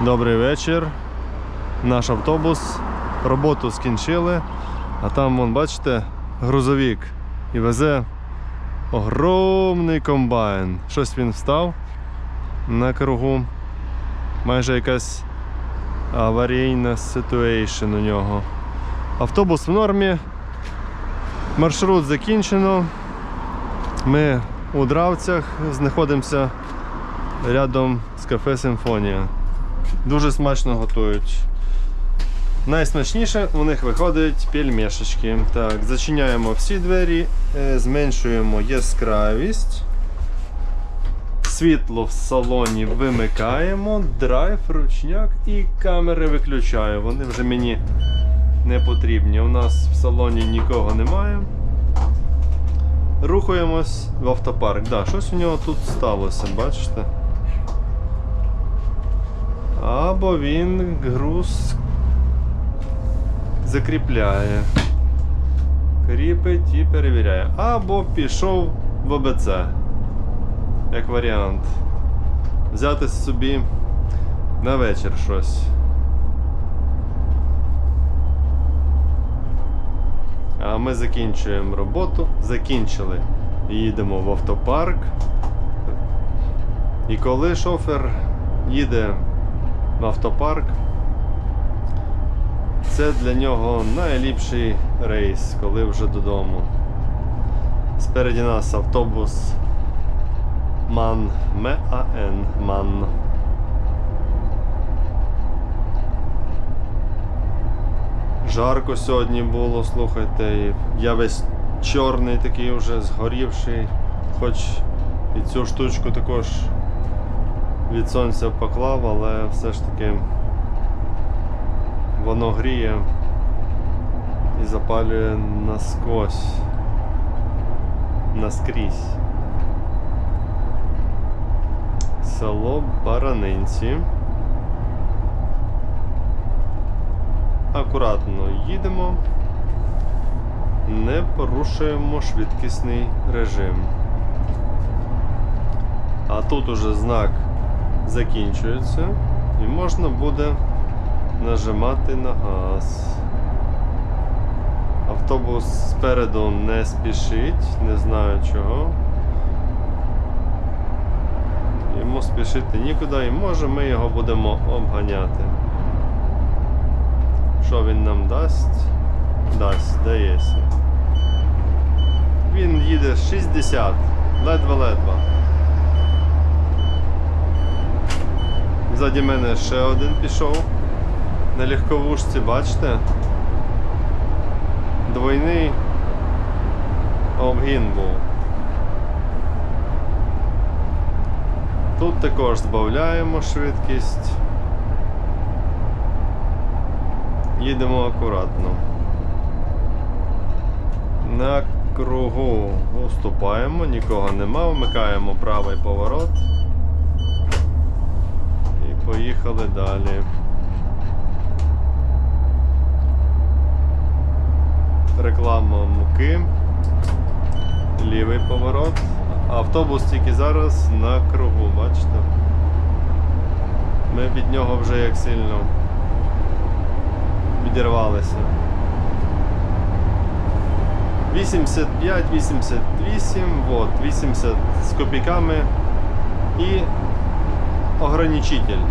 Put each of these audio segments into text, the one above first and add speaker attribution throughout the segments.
Speaker 1: Добрий вечір. Наш автобус. Роботу скінчили. А там, вон, бачите, грузовик і везе огромний комбайн. Щось він встав на кругу. Майже якась аварійна ситуейшн у нього. Автобус в нормі. Маршрут закінчено. Ми у Дравцях знаходимося рядом з кафе Симфонія. Дуже смачно готують. Найсмачніше у них виходять пельмешечки. Так, зачиняємо всі двері, е, зменшуємо яскравість. Світло в салоні вимикаємо, драйв, ручняк і камери виключаю. Вони вже мені не потрібні. У нас в салоні нікого немає. Рухаємось в автопарк. Да, щось у нього тут сталося, бачите? Або він груз закріпляє. Кріпить і перевіряє. Або пішов в ОБЦ. Як варіант. Взяти собі на вечір щось. А ми закінчуємо роботу. Закінчили. Їдемо в автопарк. І коли шофер їде в автопарк, це для нього найліпший рейс, коли вже додому. Спереді нас автобус Ман МАН Ман. Жарко сьогодні було, слухайте, я весь чорний такий вже згорівший, хоч і цю штучку також від сонця поклав, але все ж таки воно гріє і запалює наскось, наскрізь. Село Баранинці. Акуратно їдемо, не порушуємо швидкісний режим. А тут уже знак закінчується і можна буде нажимати на газ. Автобус спереду не спішить, не знаю чого. Йому спішити нікуди і може ми його будемо обганяти. Що він нам дасть? Дасть, здається. Він їде 60, ледве-ледве. Ззаді мене ще один пішов. На легковушці, бачите? Двойний обгін був. Тут також збавляємо швидкість. Їдемо акуратно. На кругу уступаємо, нікого нема, вмикаємо правий поворот. Поїхали далі. Реклама муки. Лівий поворот. Автобус тільки зараз на кругу, бачите? Ми від нього вже як сильно відірвалися. 85, 88, вот, 80 з копійками і ограничитель.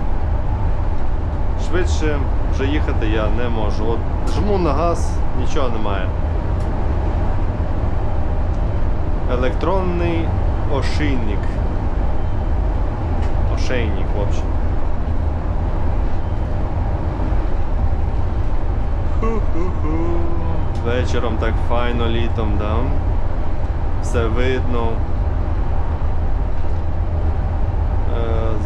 Speaker 1: Швидше вже їхати я не можу. От жму на газ, нічого немає. Електронний ошейник. Ошейник, в общем. Вечором так файно літом, да? Все видно.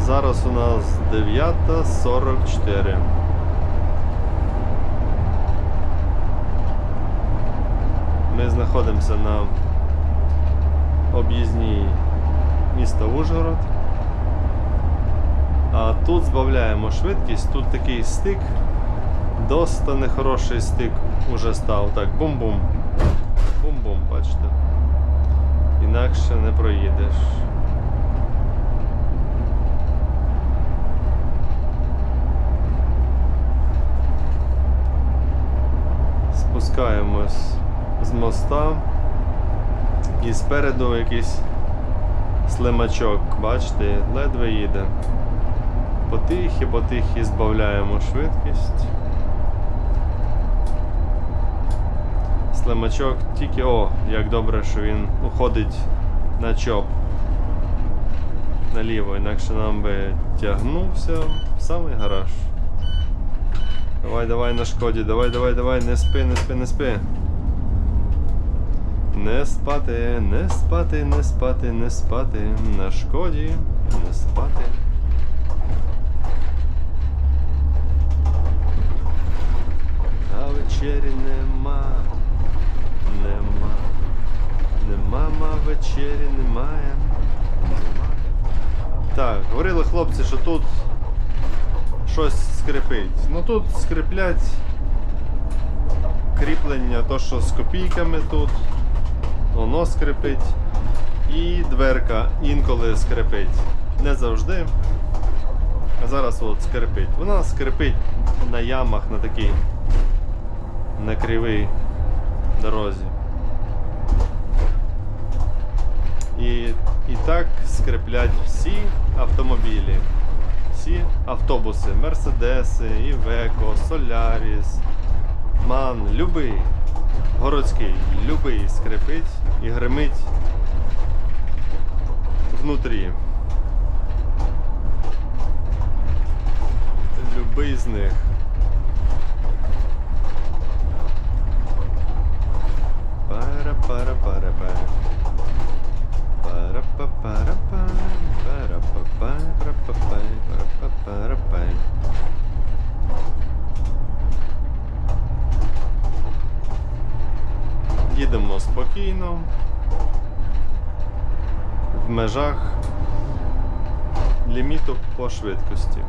Speaker 1: Зараз у нас 9.44. Ми знаходимося на об'їзній міста Ужгород. А тут збавляємо швидкість, тут такий стик, доста нехороший стик уже став. Так, бум-бум. Бум-бум, бачите. Інакше не проїдеш. Моста. І спереду якийсь слимачок, бачите, ледве їде. Потихі, потихі збавляємо швидкість. Слимачок тільки о, як добре, що він уходить на чоп. Наліво, інакше нам би тягнувся в самий гараж. Давай, давай на шкоді, давай, давай, давай, не спи, не спи, не спи. Не спати, не спати, не спати, не спати. На шкоді, не спати. А вечері нема, нема, нема, ма вечері немає. Нема. Так, говорили хлопці, що тут щось скрипить. Ну тут скриплять кріплення, то що з копійками тут, воно скрипить. І дверка інколи скрипить. Не завжди. А зараз от скрипить. Вона скрипить на ямах на такій на кривій дорозі. І, і так скриплять всі автомобілі, всі автобуси, Мерседеси, Івеко, Соляріс, Ман, любий городський, любий скрипить і гримить внутрі. Любий з них. В межах ліміту по швидкості.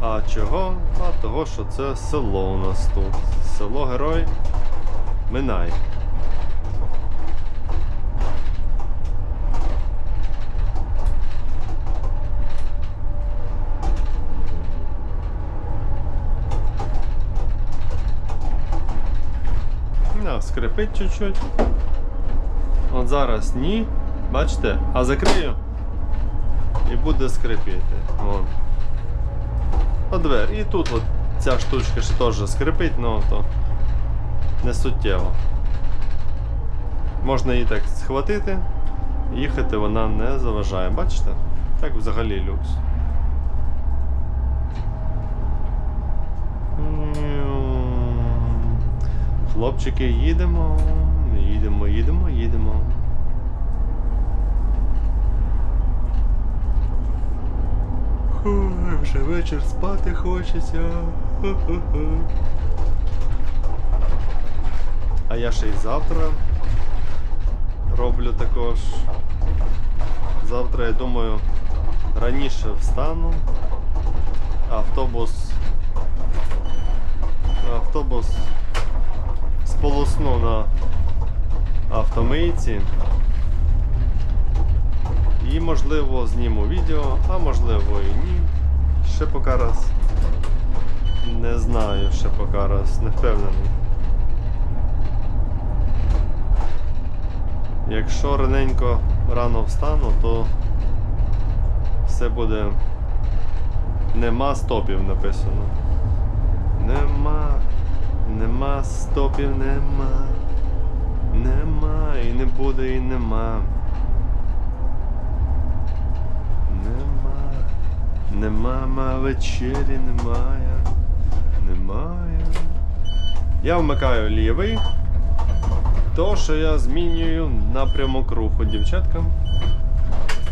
Speaker 1: А чого? А того, що це село у нас тут. Село Герой Минай. Скрипить чуть-чуть. От зараз ні. Бачите? А закрию і буде скрипіти. Вон. О, двер. І тут от ця штучка ще теж скрипить, ну то не суттєво. Можна її так схватити, їхати вона не заважає. Бачите? Так взагалі люкс. Хлопчики, їдемо, їдемо, їдемо, їдемо. Ой, вже вечір спати хочеться. Ху-ху-ху. А я ще й завтра роблю також. Завтра, я думаю, раніше встану. Автобус. Автобус сполосну на автомийці. І можливо зніму відео, а можливо і ні. Ще поки раз. Не знаю, ще поки раз, не впевнений. Якщо раненько рано встану, то все буде. Нема стопів написано. Нема. Нема стопів, нема. Нема і не буде, і нема. Нема, нема ма вечері, немає, немає. Я вмикаю лівий, то що я змінюю напрямок руху дівчаткам.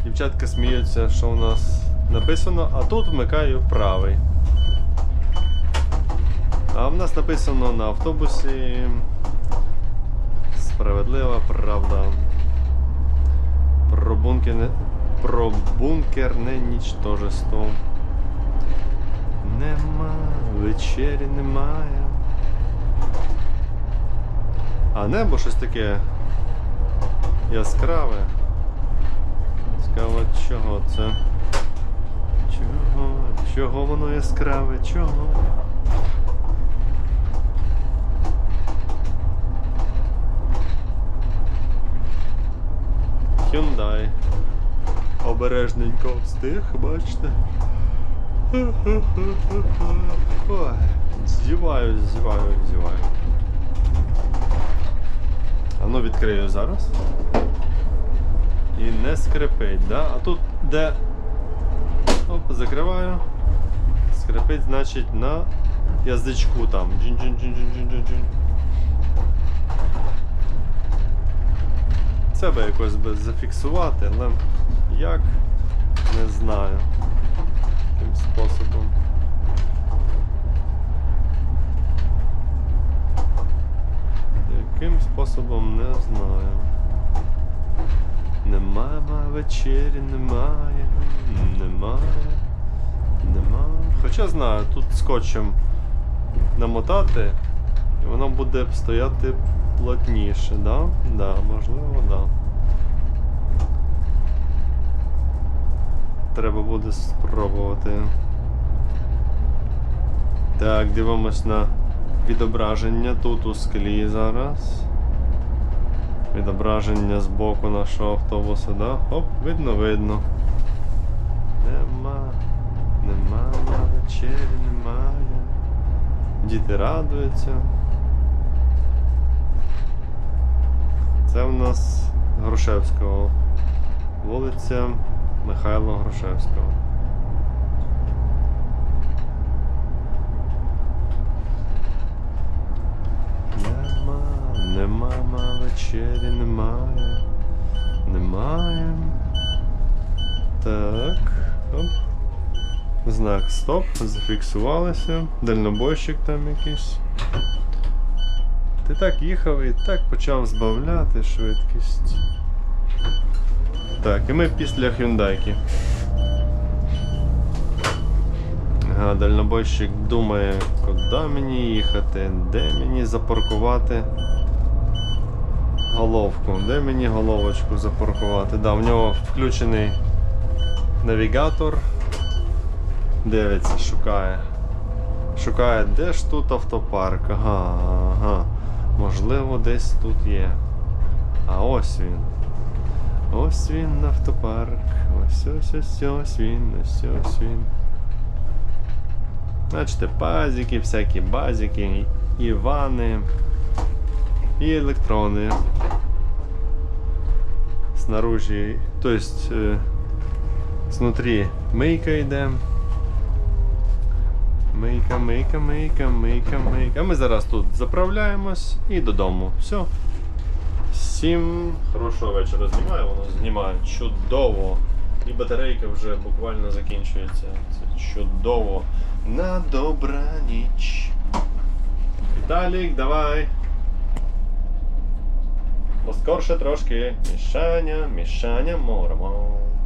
Speaker 1: Дівчатка сміються, що у нас написано, а тут вмикаю правий. А в нас написано на автобусі Справедлива правда. Про бункерне, про бункерне нічтожество. Нема, вечері немає. А небо щось таке яскраве. Цікаво, чого це? Чого? Чого воно яскраве? Чого? Hyundai. Обережненько встиг, бачите. Ой, зіваю, зіваю. А ну відкрию зараз. І не скрипить, да? А тут де. Оп, закриваю. Скрипить, значить, на язичку там. Джин-джин-джин-джин-джин-джин. Це би якось би зафіксувати, але як не знаю. Яким способом. Яким способом не знаю. Немає вечері, немає, немає, немає. Хоча знаю, тут скотчем намотати, і воно буде стояти плотніше, да? Да, можливо, да. Треба буде спробувати. Так, дивимось на відображення тут у склі зараз. Відображення з боку нашого автобуса, да? Оп, видно, видно. Нема, нема вечері, немає. Діти радуються. Це в нас Грушевського. Вулиця Михайла Грушевського. Нема, нема вечері, немає. Немає. Так. Оп. Знак стоп, зафіксувалися. Дальнобойщик там якийсь. Ти так їхав і так почав збавляти швидкість. Так, і ми після Hyundai. Ага, дальнобойщик думає, куди мені їхати, де мені запаркувати головку, де мені головочку запаркувати. Да, в нього включений навігатор. Дивиться, шукає. Шукає, де ж тут автопарк. Ага, ага. Можливо, десь тут є. А ось він. Ось він автопарк. Ось ось ось ось він, ось ось він. Бачите, пазики, всякі базики, і вани, і електрони. Снаружи, то есть, э, мийка йде. Мийка, мийка, мийка, мийка, мийка. Ми зараз тут заправляємось і додому. Все. Всім хорошого вечора знімаю, воно знімає чудово. І батарейка вже буквально закінчується. Це чудово. На добраніч. Віталік, давай. Поскорше трошки. Мішаня, мішаня, мормо.